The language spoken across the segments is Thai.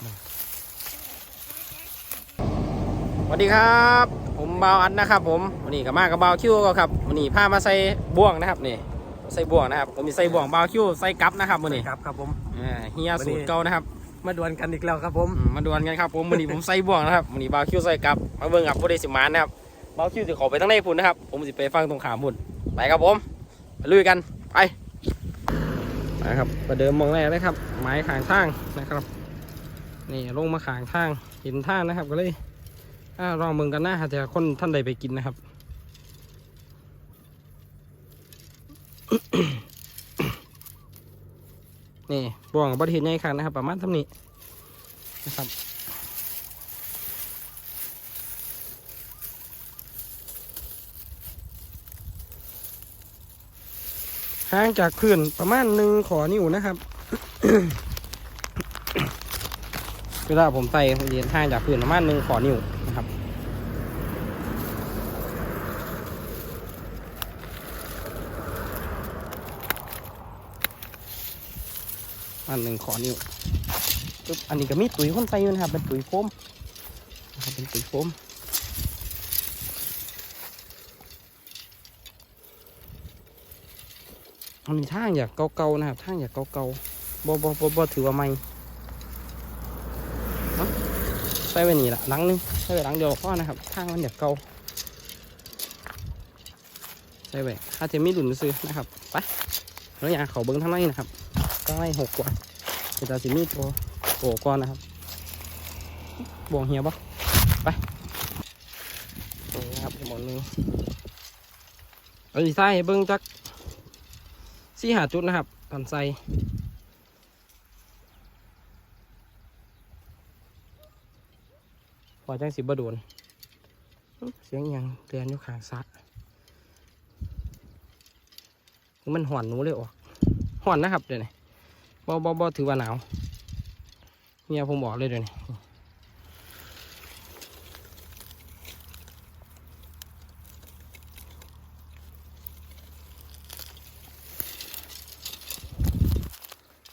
สวัสดีครับ ผมบาวอันนะครับผมวันนี้กับมากับบาวคิวก็ครับวันนี้พามาใส่บ่วงนะครับนี่ใส่บ่วงนะครับผมมีใส่บ่วงบาวคิวใส่กั๊บนะครับวันนี้ครับครับผมอ่าเฮียสูตรเก่านะครับ มาดวลกันอีกแล้วครับผมอืมมาดวลกันครับผมวันนี้ผมใส่บ่วงนะครับวันนี้บาวคิวใส่กั๊บมาเบิ่งกับโปรเดสิมานนะครับบาวคิวจะขอไปทั้งในพุ่นนะครับ ผมจะไปฟังตรงขามพุ่นไปครับผมไปลุยกันไปนะครับประเดิมมองแรกเลยครับไม้ขางทางนะครับ นี่ลงมาขางทางเห็นท่านะครับก็เลยอลองเบิ่งกันนะหาแต่คนท่านใดไปกินนะครับนี่บ่วงบริเห็นใหญ่ครับนะครับ ประมาณเท่านี้นะครับห่างจากพื้นประมาณหนึ่งขอนิ้วนะครับ เวลาผมใส่เหรียญห่างจากพื้นประมาณหนึ่งขอนิ้วนะครับอันหนึ่งขอนิ้วปึ๊บอันนี้ก็มีปุ๋ยคนใส่อยู่นะครับ เป็นปุ๋ยโฟมนะครับเป็นปุ๋ยโฟมอันนี้ทางอยากเก่าๆนะครับทางอยากเก่าๆบ่บ่บ่บ่ถือว่าไม่เนาะใส่ไว้นี่ละหลังหนึงใส่ไว้หลังเดียวพอนะครับทางมันอยากเก่าใส่ไว้ถ้าจะมีดุนซื้อนะครับไปแล้วอย่างเขาเบิ้งทางในนะครับตั้งไว้หกกว่าเป็นตาสิมีตัวโผล่ก่อนนะครับบวงเหียบปะไปนี่ครับหมดนึงเอาสีใส่เบิ้งจักสี่หาจุดนะครับตันใส่ พอจังสิบโดน เสียงยังเตือนอยู่ข้างซัดมันห่อนหนูเลยออกห่อนนะครับเดี๋ยวนี้บ่บ่บ่ถือว่าหนาวเนี่ยผมบอกเลยเดี๋ยวนี้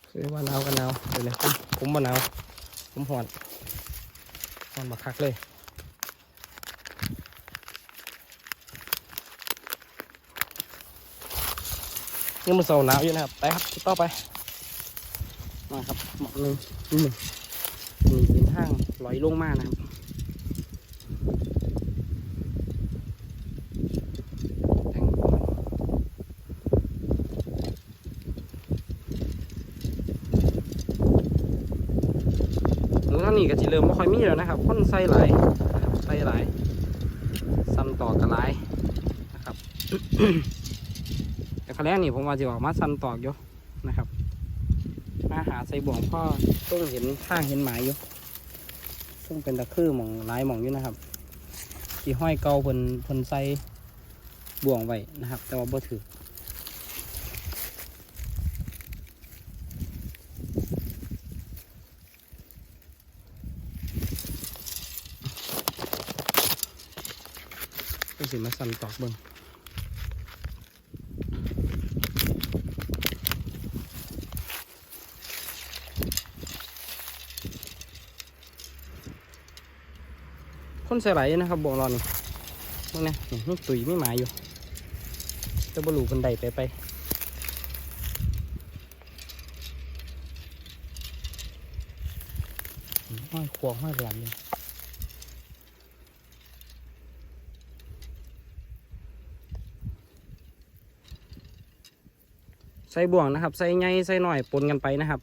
คือว่าหนาวกันหนาวเดี๋ยวนี้ผมผมบ่หนาวผมห่อน อนบักคักเลยนี่มันเสาหนาวอยู่นะครับ ไปครับต่อไป มาครับหมอกหนึ่งนี่หนึ่งนี่เป็นทางลอยลงมานะครับแทงหรือท่า นี้ก็จะเริ่มไม่ค่อยมีแล้วนะครับคนใส่หลายใส่หลายซ้ำต่อกันหลายนะครับแต่ครั้งแรกนี่ผมว่าจะออกมาซ้ำต่ออยู่นะครับมาหาใส่บ่วงพ่อต้องเห็นข้างเห็นหมายอยู่ซึ่งเป็นตะคือหมองหลายหมองอยู่นะครับที่ห้อยเกาเพิ่นเพิ่นใส่บ่วงไว้นะครับ แต่ว่าบ่ถือ สิมาสั่นตอกเบิ่งคนใส่ไหลนะครับบ่อรอนี่พวกนี้นี่ตุยไม่หมายอยู่จะบรูบันไดไปไปห้อยควงห้อยหลังเลย ส่บ่วงนะครับ ใส่ใหญ่ใส่หน่อยปนกันไปนะครับ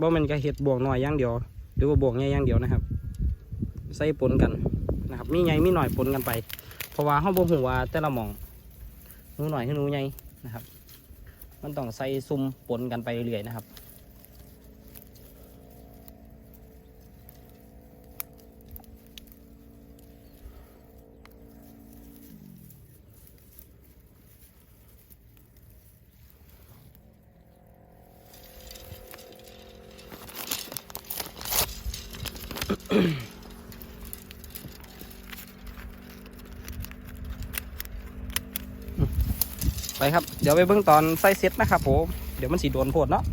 บ่มันก็เห็ดบ่วงหน่อยอย่างเดียว หรือว่าบ่วงใหญ่อย่างเดียวนะครับ ใส่ปนกันนะครับ มีใหญ่มีหน่อยปนกันไป เพราะว่าห้องบ่หูว่าแต่ละหม่องหนูหน่อยให้หนูใหญ่นะครับ มันต้องใส่ซุ่มปนกันไปเรื่อยๆนะครับ ไปครับ เดี๋ยวไปเบิ่งตอนใส่เซ็ตนะครับผม เดี๋ยวมันสีโดนโพดเนาะ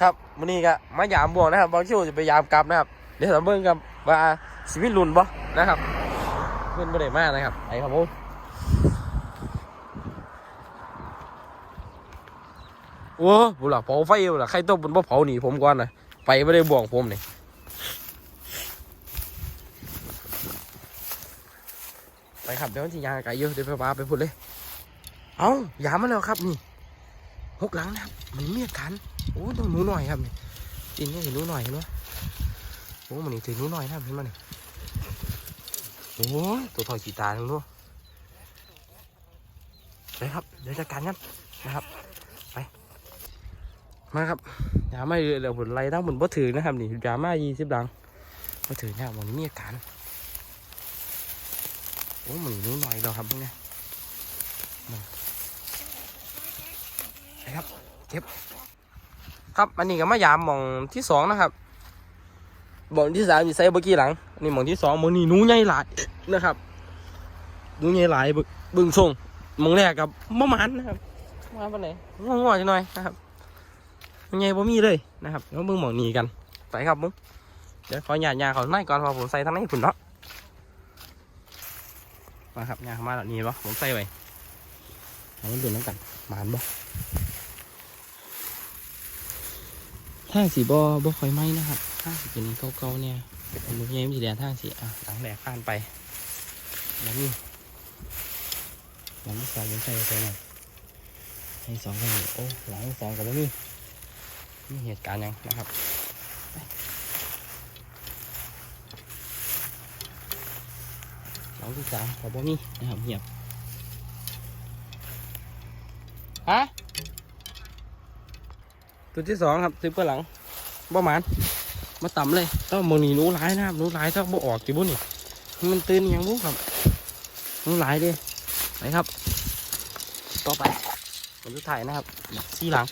ครับวันนี้ก็มายามบ่วงนะครับบางคิวจะไปยามกลับนะครับ เดี๋ยวเราเบิ่งกับว่าชีวิตรุนบ่นะครับเพื่อนบ่ได้มากนะครับไปครับผมโอ้บุหลักเผาไฟบุหลักใครต้มบนบ่เผาหนีผมก่อนนะ ไปไม่ได้บ่วงผมนี่ไปครับเดี๋ยวมันจะยางไก่เยอะเดี๋ยวไปปาไปพูดเลย เอายามาแล้วครับนี่หกหลังนะครับมันมีอาการโอ้ต้องหนูหน่อยครับนี่กินนี่เห็นหนูหน่อยเห็นไหมโอ้มันนี่ถือหนูหน่อยนะครับเห็นไหมนี่โอ้ตัวถอยสีตาทั้งนู้นไปครับเดี๋ยวจัดการกันนะครับ มาครับยาไม่เหลือผลไรตั้งบนบ่ถือนะครับนี่ยามายี่สิบหลังบ่ถือเนะครับมันมีอาการโอ้มันหนูหน่อยเราครับพวกเนี้ยนะครับเก็บ ครับอันนี้ก็มายามมองที่สองนะครับมองที่สามอยู่ใส่เมื่อกี้หลังอันนี้มองที่สองมองนี้หนูใหญ่หลายนะครับนูใหญ่หลายบิ่งเบึงทรงมองแรกกับมะมันนะครับมาปานไหนงอๆจังหน่อยนะครับ มันใหญ่บ่มีเลยนะครับแล้วเบิ่งหมองนี้กันไปครับมึงเดี๋ยวขอหยาดยาเขาในก่อนพอผมใส่ทั้งในผุนเนาะมาครับยาเข้ามาแล้วนี่ปะผมใส่ไว้ให้มันดูน้ำกันหมานบ่ท่าสีบอบอคอยไหมนะครับท่าสีเป็นเก่าๆเนี่ยเป็นมุกเยี่ยมสีแดงท่าสีอะหลังแหลกผ่านไปแล้วนี่หลังที่สองยังใส่ไปหน่อยให้สองกันโอ้หลังที่สองกับแล้วนี่ นี่เหตุการณ์ยังนะครับไปหลังที่สามกับบ่มีนะครับเงียบฮะตัวที่สองครับซื้อเพื่อหลังบ่หมานมาต่ำเลยต้องมองนี่นู้ร้ายนะครับนู้ร้ายต้องบ่ออกจีบุนี่มันตื่นยังบุครับนู้ร้ายเดิไปครับ ต่อไปผลสุดท้ายนะครับอีกสี่หลัง